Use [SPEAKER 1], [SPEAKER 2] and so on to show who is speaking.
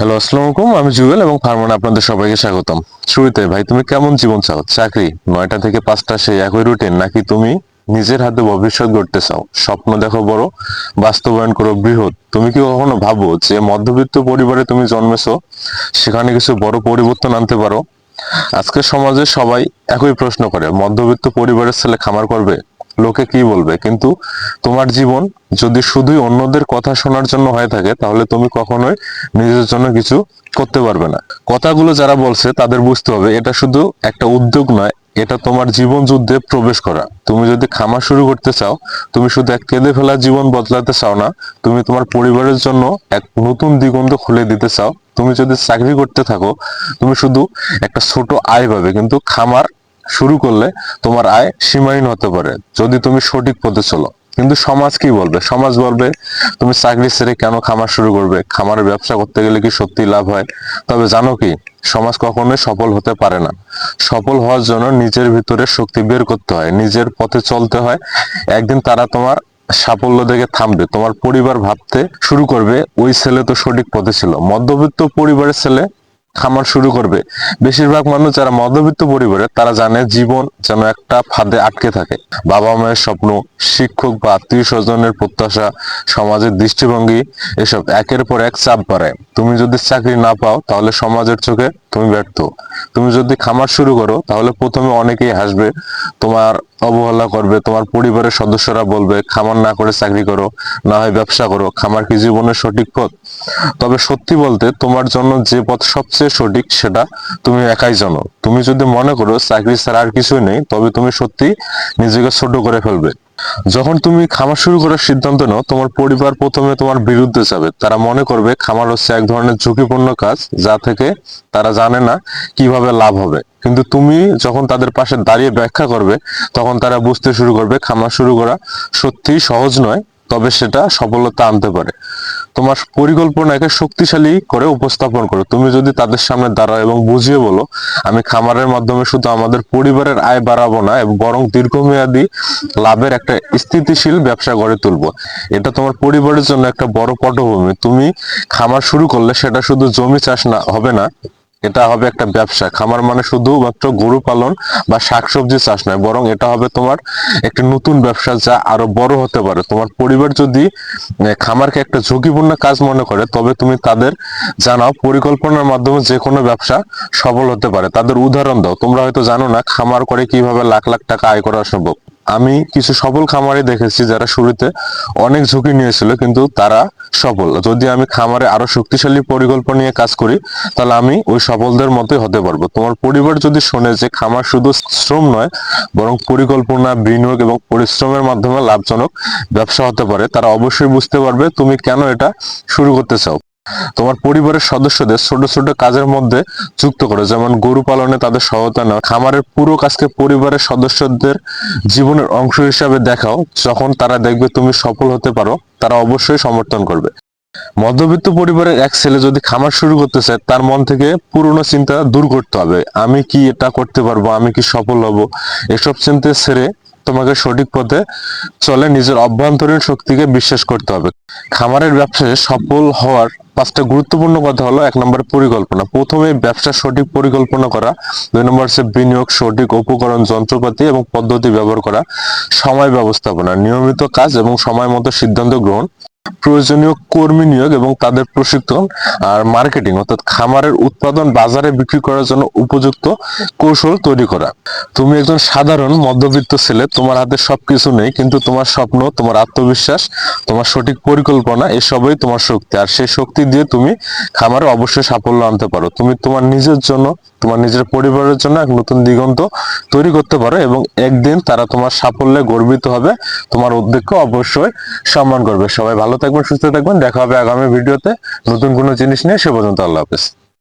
[SPEAKER 1] Hello আসসালামু আলাইকুম আমি জুয়েল এবং ফার্মানে আপনাদের সবাইকে স্বাগতম। শুরুতে, ভাই, তুমি কেমন জীবন চাও? চাকরি? নয়টা থেকে পাঁচটা সেই একই রুটিন নাকি তুমি নিজের হাতে ভবিষ্যৎ গড়তে চাও? স্বপ্ন দেখো বড়, বাস্তবায়ন করো বৃহৎ। তুমি কি কখনো ভাবো যে মধ্যবিত্ত পরিবারে তুমি জন্মেছো, সেখানে কিছু বড় পরিবর্তন আনতে পারো? আজকের সমাজে সবাই একই প্রশ্ন করে, মধ্যবিত্ত পরিবারের ছেলে খামার করবে? লোকে কি বলবে? কিন্তু তোমার জীবন যদি শুধুই অন্যদের কথা শোনার জন্য হয়ে থাকে, তাহলে তুমি কখনোই নিজের জন্য কিছু করতে পারবে না। কথাগুলো যারা বলছে, তাদের বুঝতে হবে, এটা শুধু একটা উদ্যোগ নয়, এটা তোমার জীবন যুদ্ধে প্রবেশ করা। তুমি যদি খামার শুরু করতে চাও, তুমি শুধু এক কেঁদে ফেলা জীবন বদলাতে চাও না, তুমি তোমার পরিবারের জন্য এক নতুন দিগন্ত খুলে দিতে চাও। তুমি যদি চাকরি করতে থাকো, তুমি শুধু একটা ছোট আয় পাবে, কিন্তু খামার শুরু করলে তোমার আয় সীমাহীন হতে পারে, যদি তুমি সঠিক পথে চলো। কিন্তু সমাজ কি বলবে? সমাজ বলবে, তুমি চাকরি ছেড়ে কেন খামার শুরু করবে? খামারের ব্যবসা করতে গেলে কি সত্যি লাভ হয়? তবে জানো কি, সমাজ কখনোই সফল হতে পারে না। সফল হওয়ার জন্য নিজের ভিতরে শক্তি বের করতে হয়, নিজের পথে চলতে হয়। একদিন তারা তোমার সাফল্য দেখে থামবে, তোমার পরিবার ভাবতে শুরু করবে, ওই ছেলে তো সঠিক পথে ছিল। মধ্যবিত্ত পরিবারের ছেলে খামার শুরু করবে। বেশিরভাগ মানুষ যারা মধ্যবিত্ত পরিবারে, তারা জানে জীবন যেন একটা ফাঁদে আটকে থাকে। বাবা মায়ের স্বপ্ন, শিক্ষক বা আত্মীয় স্বজনের প্রত্যাশা, সমাজের দৃষ্টিভঙ্গি, এসব একের পর এক চাপ বাড়ায়। তুমি যদি চাকরি না পাও, তাহলে সমাজের চোখে তুমি ব্যর্থ। তুমি যদি খামার শুরু করো, তাহলে প্রথমে অনেকেই হাসবে, তোমার অবহেলা করবে, তোমার পরিবারের সদস্যরা বলবে, খামার না করে চাকরি করো, না হয় ব্যবসা করো, খামার কি জীবনের সঠিক পথ? তবে সত্যি বলতে, তোমার জন্য যে পথ সবচেয়ে সঠিক সেটা তুমি একাই জানো। তুমি যদি মনে করো, চাকরি ছাড়া আর কিছুই নেই, তবে তুমি সত্যি নিজেকে ছোট করে ফেলবে। যখন তুমি খামার শুরু করার সিদ্ধান্ত নাও, তোমার পরিবার প্রথমে তোমার বিরুদ্ধে যাবে। তারা মনে করবে খামার হচ্ছে এক ধরনের ঝুঁকিপূর্ণ কাজ, যা থেকে তারা জানে না কীভাবে লাভ হবে। কিন্তু তুমি যখন তাদের পাশে দাঁড়িয়ে ব্যাখ্যা করবে, তখন তারা বুঝতে শুরু করবে, খামার শুরু করা সত্যিই সহজ নয়, তবে সেটা সফলতা আনতে পারে। তোমার পরিকল্পনাকে শক্তিশালী করে উপস্থাপন করো। তুমি যদি তাদের সামনে দাঁড়াও এবং বুঝিয়ে বলো, আমি খামারের মাধ্যমে শুধু আমাদের পরিবারের আয় বাড়াবো না, এবং বরং দীর্ঘমেয়াদী লাভের একটা স্থিতিশীল ব্যবসা গড়ে তুলবো। এটা তোমার পরিবারের জন্য একটা বড় পটভূমি। তুমি খামার শুরু করলে সেটা শুধু জমি চাষ না, হবে না এটা হবে একটা ব্যবসা। খামার মানে শুধুমাত্র গরু পালন বা শাকসবজি চাষ নয়, বরং এটা হবে তোমার একটি নতুন ব্যবসা যা আরও বড় হতে পারে। তোমার পরিবার যদি খামারকে একটা ঝুঁকিপূর্ণ কাজ মনে করে, তবে তুমি তাদের জানাও, পরিকল্পনার মাধ্যমে যে কোনো ব্যবসা সফল হতে পারে। তাদের উদাহরণ দাও। তোমরা হয়তো জানো না খামার করে কীভাবে লাখ লাখ টাকা আয় করা সম্ভব। আমি কিছু সফল খামারে দেখেছি যারা শুরুতে অনেক ঝুঁকি নিয়েছিল, কিন্তু তারা সফল। যদি আমি খামারে আরও শক্তিশালী পরিকল্পনা নিয়ে কাজ করি, তাহলে আমি ওই সফলদের মতোই হতে পারব। তোমার পরিবার যদি শোনে যে খামার শুধু শ্রম নয়, বরং পরিকল্পনা, বিনিয়োগ এবং পরিশ্রমের মাধ্যমে লাভজনক ব্যবসা হতে পারে, তারা অবশ্যই বুঝতে পারবে তুমি কেন এটা শুরু করতে চাও। তোমার পরিবারের সদস্যদের ছোট ছোট কাজের মধ্যে যুক্ত করো। যেমন গরু পালনে তাদের সহায়তা নেওয়া খামারের পুরো কাজকে পরিবারের সদস্যদের জীবনের অংশ হিসাবে দেখাও। যখন তারা দেখবে তুমি সফল হতে পারো, তারা অবশ্যই সমর্থন করবে। মধ্যবিত্ত পরিবারের এক ছেলে যদি খামার শুরু করতে চায়, তার মন থেকে পুরনো চিন্তা দূর করতে হবে। আমি কি এটা করতে পারব? আমি কি সফল হব? এসব চিন্তা ছেড়ে তোমাকে সঠিক পথে চলে নিজের অভ্যন্তরীণ শক্তিকে বিশ্বাস করতে হবে। খামারের ব্যবসায় সফল হওয়ার পাঁচটা গুরুত্বপূর্ণ কথা হলো এক নম্বর পরিকল্পনা। প্রথমে ব্যবসার সঠিক পরিকল্পনা করা। দুই নম্বর হচ্ছে বিনিয়োগ, সঠিক উপকরণ, যন্ত্রপাতি এবং পদ্ধতি ব্যবহার করা। সময় ব্যবস্থাপনা, নিয়মিত কাজ এবং সময় মতো সিদ্ধান্ত গ্রহণ। প্রয়োজনীয় কর্মী নিয়োগ এবং তাদের প্রশিক্ষণ আর মার্কেটিং, অর্থাৎ খামারের উৎপাদন, বাজারে বিক্রি করার জন্য উপযুক্ত কৌশল তৈরি করা। তুমি একজন সাধারণ মধ্যবিত্ত ছেলে, তোমার হাতে সবকিছু নেই, কিন্তু তোমার স্বপ্ন, তোমার আত্মবিশ্বাস, তোমার সঠিক পরিকল্পনা, এসবই তোমার শক্তি। আর সেই শক্তি দিয়ে তুমি খামারে অবশ্যই সাফল্য আনতে পারো। তুমি তোমার নিজের জন্য তোমার নিজের পরিবারের জন্য এক নতুন দিগন্ত তৈরি করতে পারো এবং একদিন তারা তোমার সাফল্যে গর্বিত হবে। তোমার উদ্যোগকে অবশ্যই সম্মান করবে। সবাই ভালো থাকবেন, সুস্থ থাকবেন। দেখা হবে আগামী ভিডিওতে। নতুন কোনো জিনিস নিয়ে সে পর্যন্ত আল্লাহ হাফেজ।